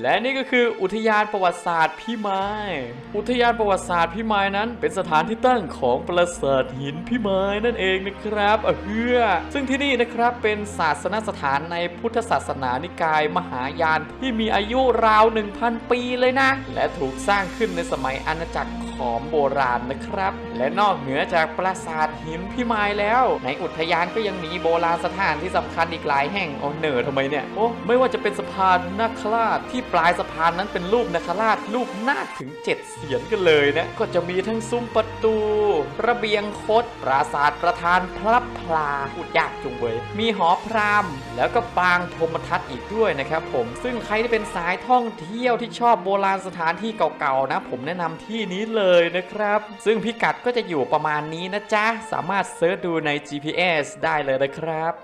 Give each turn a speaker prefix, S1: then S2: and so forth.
S1: และนี่ก็คืออุทยานประวัติศาสตร์พี่ไม้ อุทยานประวัติศาสตร์พี่ไม้นั้น เป็นสถานที่ตั้งของปราสาทหินพี่ไม้นั่นเองนะครับเออเฮือซึ่งที่นี่นะครับเป็นศาสนสถานในพุทธศาสนานิกายมหายานที่มีอายุราว 1,000 ปีเลยนะ และถูกสร้างขึ้นในสมัยอาณาจักรของโบราณนะครับ และนอกเหนือจากปราสาทหินพี่ไม้แล้ว ในอุทยานก็ยังมีโบราณสถานที่สำคัญอีกหลายแห่งโอ้เหนอทำไมเนี่ย โอ้ไม่ว่าจะเป็นสะพานนาคราชที่ปลายสะพานนั้นเป็นรูปนาคราชรูปนาคถึง 7 เสียนกันเลยนะ ก็จะมีทั้งซุ้มประตู ระเบียงคดปราสาทประธานพระพลาพูดยากจุงเว้ยมีหอพรามแล้วก็ปางพรมทัศน์อีกด้วยนะครับผมซึ่งใครที่เป็นสายท่องเที่ยวที่ชอบโบราณสถานที่เก่าๆนะ ผมแนะนำที่นี้เลยนะครับ ซึ่งพิกัดก็จะอยู่ประมาณนี้นะจ๊ะสามารถเซิร์ชดูใน GPS ได้เลยนะครับ